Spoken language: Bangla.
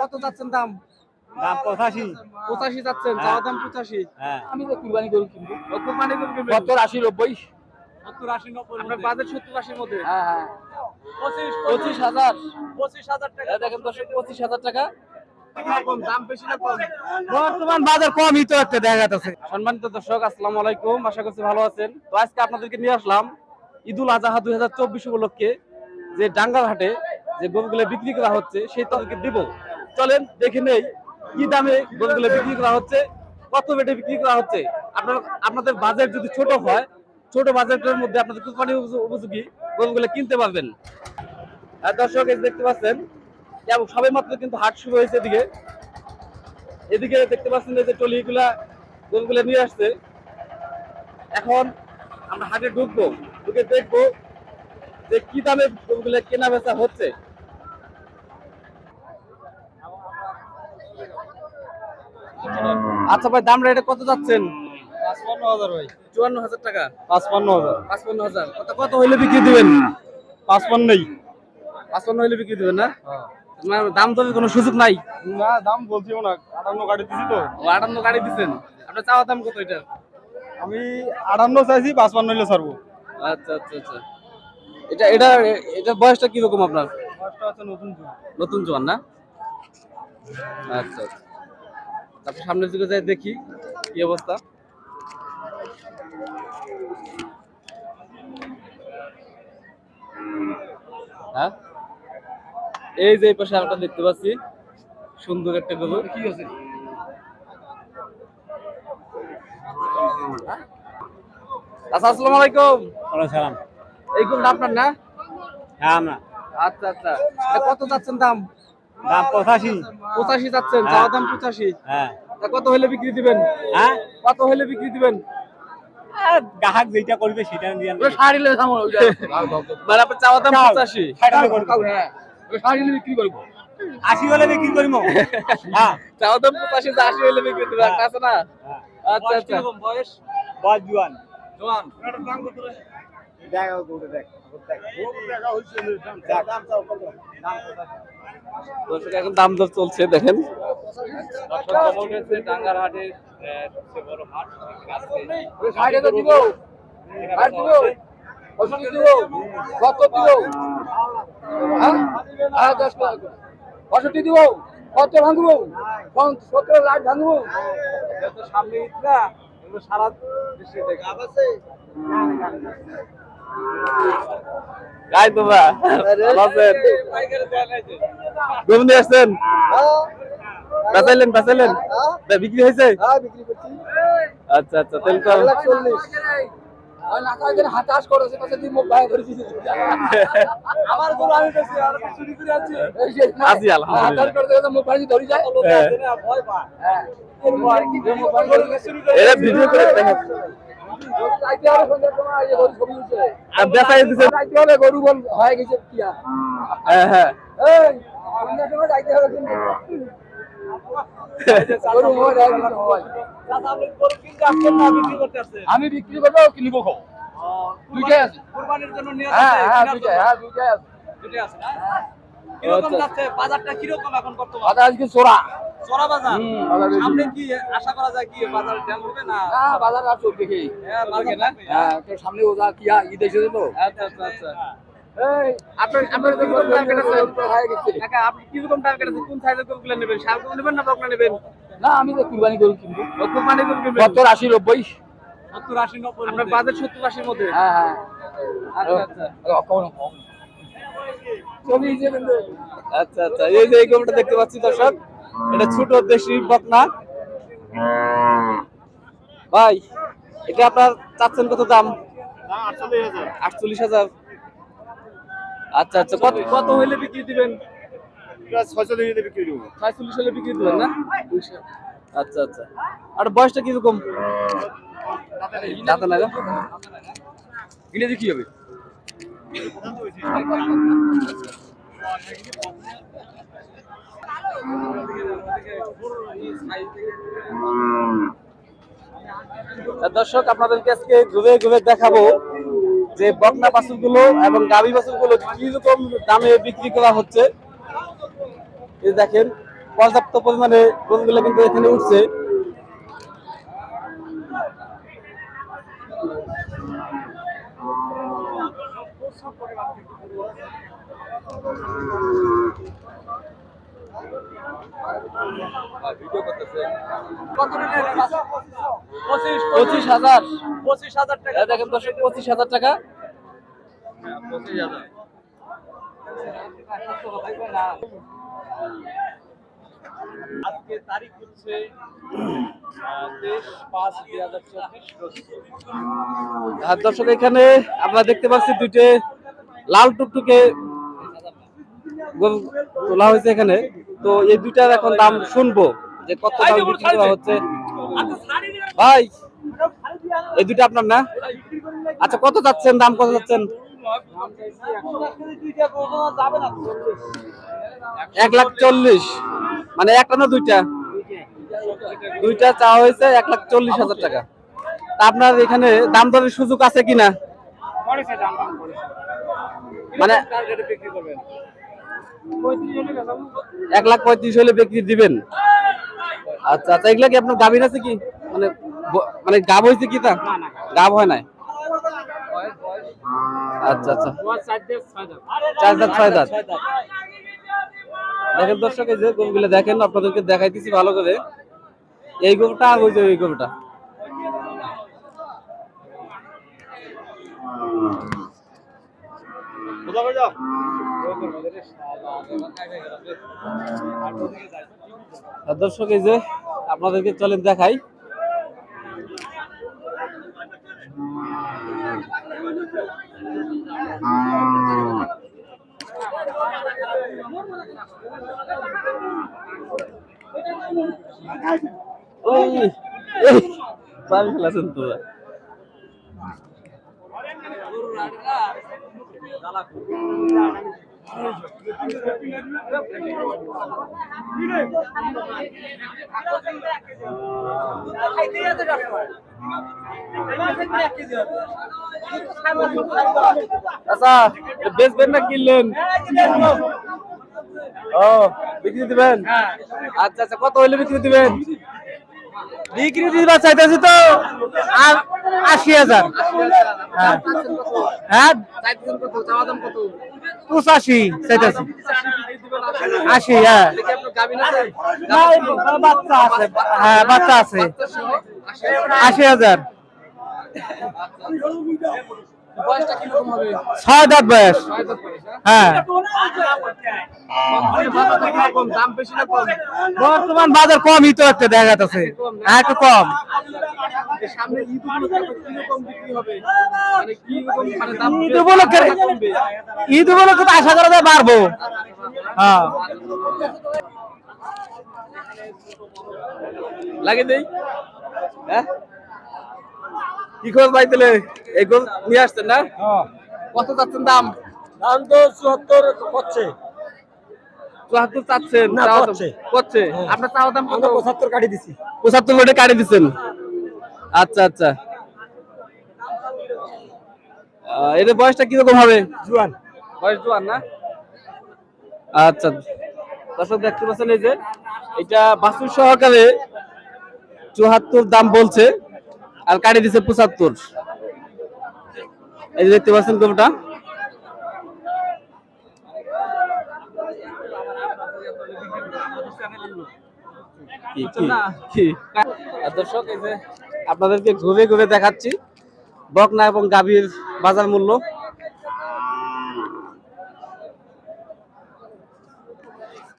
কত যাচ্ছেন দাম? দাম পঁচাশি। পঁচাশি যাচ্ছেন চাওয়া দাম পঁচাশি। হ্যাঁ। আমি তো কুরবানি গরু কিনবো। কোরবানি গরু কিনবেন? সত্তর আশি নব্বই। সত্তর আশি নব্বই আপনার বাজেট সত্তর আশির মধ্যে। হ্যাঁ হ্যাঁ। পঁচিশ পঁচিশ হাজার। পঁচিশ হাজার টাকা। দেখেন দর্শক পঁচিশ হাজার টাকা। কম, দাম বেশি না কম? বর্তমান বাজার কমই তো একটা দেখা যাচ্ছে সম্মানিত দর্শক আসসালামু আলাইকুম। আশা করছি ভালো আছেন। তো আজকে আপনাদেরকে নিয়ে আসলাম ঈদুল আজহা দুই হাজার চব্বিশ উপলক্ষে যে ডাঙ্গাল হাটে যে গরুগুলো বিক্রি করা হচ্ছে সেই তাদেরকে দিব। চলেন, দেখে নেই কি দামে গরুগুলো বিক্রি করা হচ্ছে, কত রেটে বিক্রি করা হচ্ছে। আপনার আপনাদের বাজেট যদি ছোট হয়, ছোট বাজেটের মধ্যে আপনাদের কোম্পানি উপযোগী গরুগুলো কিনতে পারবেন। দর্শক, এই দেখতে পাচ্ছেন, এবং সবে মাত্র কিন্তু হাট শুরু হয়েছে এদিকে। এদিকে দেখতে পাচ্ছেন যে টলিগুলা গরুগুলো নিয়ে আসছে। এখন আমরা হাটে ঢুকবো, ঢুকে দেখব যে কি দামে গরুগুলো কেনা বেচা হচ্ছে। আচ্ছা ভাই দাম রেটে কত যাচ্ছেন? পাঁচপান্ন হাজার ভাই। চুয়ান্ন হাজার টাকা। পাঁচপান্ন হাজার। পাঁচপান্ন হাজার। কত কত হইলে বিক্রি দিবেন? পাঁচপান্নই। পাঁচপান্ন হইলে বিক্রি দিবেন না? দাম কোনো সুযোগ নাই। না দাম বলছিও না। আটান্ন গাড়ি দিছি তো। আটান্ন গাড়ি দিচ্ছেন আপনার চাওয়া দাম কত এটা আমি আটান্ন চাইছি পাঁচপান্ন হইলে ছাড়বো। আচ্ছা আচ্ছা আচ্ছা। এটা এটা এটা বয়সটা কীরকম আপনার? পাঁচটা আছে নতুন যুগ। নতুন জোয়ান না? আচ্ছা আচ্ছা। তারপর সামনের দিকে যাই দেখি কি অবস্থা। হ্যাঁ? এই যে এই পাশে আমরা দেখতে পাচ্ছি সুন্দর একটা গরু। কি আছে? আচ্ছা আসসালামু আলাইকুম। সালাম। এই গরুটা আপনার না? হ্যাঁ না আচ্ছা আচ্ছা। কত যাচ্ছেন দাম? দাম পঁচাশি। পঁচাশি যাচ্ছেন চাওয়া দাম পঁচাশি। হ্যাঁ। কত হলে বিক্রি দিবেন? হ্যাঁ? কত হলে বিক্রি দিবেন? গ্রাহক যেটা করবে সেটা দিয়ে থামো মানে আপনার চাওয়া দাম পঁচাশি। হ্যাঁ। শাড়িলে বিক্রি করব। আশি হলে বিক্রি করব হ্যাঁ। চাওয়া দাম পঁচাশি তো আশি হলে বিক্রি দিবেন। আছে না? হ্যাঁ। আচ্ছা আচ্ছা। বয়স? বয়স জুয়ান। জোয়ান। দেখ গরু দেখ দর্শক এখন দাম দর চলছে দেখেন। ডাঙ্গার হাটের বড় হাট আজকে। শাড়ি তো দিব। আর দিব। পঁয়ষট্টি দিব। কত দিব? হ্যাঁ? টাকা। পঁয়ষট্টি দিব। কত ভাঙবো। সত্তর লাখ ভাঙবো। সামনে ঈদ না সারা দেশে গাই তোমরা আছেন? গরু নিয়ে আসছেন? বেচাইলেন বেচাইলেন? বিক্রি হয়েছে? হ্যাঁ আচ্ছা আচ্ছা তাহলে তো দিয়ে হ্যাঁ। হ্যাঁ ভিডিও করে আর বেচাই দিছে। গরু বল হয়ে গেছে হ্যাঁ। আমি বিক্রি করব কিনবো খাব দুইটাই আছে। কুরবানির জন্য হ্যাঁ হ্যাঁ দুইটাই হ্যাঁ দুইটাই আছে। দুটোই আছে কীরকম আচ্ছা। যাচ্ছে? বাজারটা কীরকম এখন বর্তমান? বাজার আজকে চোরা। চড়া বাজার? বাজার। সামনে কি আশা করা যায় কি বাজার হবে না? হ্যাঁ বাজার আর চলবে কি? হ্যাঁ, বাজার হ্যাঁ তো সামনে ওজা কি ঈদ এসেছে তো? আচ্ছা আচ্ছা আচ্ছা। হয়ে আমি তো কুরবানি গরু কিনবো। গরু সত্তর আশি নব্বই। সত্তর আশি নব্বই। আপনার বাজেট সত্তর আশির মধ্যে? হ্যাঁ হ্যাঁ। আচ্ছা আচ্ছা। আচ্ছা আচ্ছা। এই যে এই গরুটা দেখতে পাচ্ছি দর্শক। এটা ছোট দেশি বকনা। ভাই, এটা আপনার চাচ্ছেন কত দাম? আটচল্লিশ হাজার। আচ্ছা আচ্ছা কত কত হইলে বিক্রি দিবেন? ছয়চল্লিশ হলে বিক্রি দিবেন না? আচ্ছা আচ্ছা। আর বয়সটা কীরকম? ইংরেজি কি হবে? দর্শক, আপনাদেরকে আজকে ঘুরে ঘুরে দেখাবো যে বকনা গুলো এবং গাভী বাছুরগুলো কি রকম দামে বিক্রি করা হচ্ছে। দেখেন, পর্যাপ্ত পরিমাণে গরুগুলো কিন্তু এখানে উঠছে কত টাকা এটা বাজার? পঁচিশ হাজার। পঁচিশ হাজার টাকা। এই দেখেন দর্শক পঁচিশ হাজার টাকা। পঁচিশ হাজার। আজকে তারিখ হচ্ছে দর্শক এখানে আমরা দেখতে পাচ্ছি দুইটে লাল টুকটুকে তোলা হয়েছে এখানে। তো এই দুইটার এখন দাম শুনব যে কত দাম বিক্রি করা হচ্ছে। ভাই এই দুইটা আপনার না? আচ্ছা কত যাচ্ছেন? দাম কত যাচ্ছেন? এক লাখ চল্লিশ। মানে একটা না দুইটা? দুইটা চাওয়া হয়েছে এক লাখ চল্লিশ হাজার টাকা। তা আপনার এখানে দাম দরের সুযোগ আছে কিনা? মানে এক লাখ পঁয়ত্রিশ হলে বিক্রি দিবেন? আচ্ছা আচ্ছা এগুলা কি আপনার গাভীর আছে কি? মানে মানে গাব হয়েছে কি তা? গাব। হয় নাই? আচ্ছা আচ্ছা। চার দাঁত ছয় দাঁত। দেখেন দর্শক এই যে গরুগুলো দেখেন আপনাদেরকে দেখাইতেছি ভালো করে। এই গরুটা আর ওই যে ওই গরুটা। দর্শক এই যে আপনাদেরকে চলেন দেখাই। ওই এই পানি ফেলাছেন তো। আচ্ছা বেচবেন না কিনলেন ও বিক্রি দিবেন আচ্ছা আচ্ছা কত হইলে বিক্রি দিবেন? বিক্রি দিবা চাইতেছি তো আর আশি হাজার। হ্যাঁ। হ্যাঁ পঁচাশি চাইতেছি। আশি হ্যাঁ। বাচ্চা হ্যাঁ বাচ্চা আছে। আশি হাজার। ছয় দাঁত বয়স। হ্যাঁ। বর্তমান বাজার কমই তো একটা দেখা যাচ্ছে হ্যাঁ একটু কম। ঈদ উপলক্ষে ঈদ উপলক্ষে আশা করা যায় বাড়বো। হ্যাঁ। লাগে দেই। হ্যাঁ? কি খবর ভাই তাহলে এই গরু নিয়ে আসছেন না? কত চাচ্ছেন দাম? দাম তো চুয়াত্তর করছে চুয়াত্তর চাচ্ছেন করছে। করছে আপনার চাওয়া দাম কত? পঁচাত্তর কাটি দিছি। পঁচাত্তর কোটি কাটে দিচ্ছেন আচ্ছা আচ্ছা। এদের বয়সটা কীরকম হবে? জুয়ান। বয়স জোয়ান না? আচ্ছা। দর্শক দেখতে পাচ্ছেন এই যে এটা বাসুর সহকারে চুয়াত্তর দাম বলছে। আর কাটি দিছে পঁচাত্তর। এই যে দেখতে পাচ্ছেন গরুটা। আর দর্শক এই যে আপনাদেরকে ঘুরে ঘুরে দেখাচ্ছি বকনা এবং গাভীর বাজার মূল্য।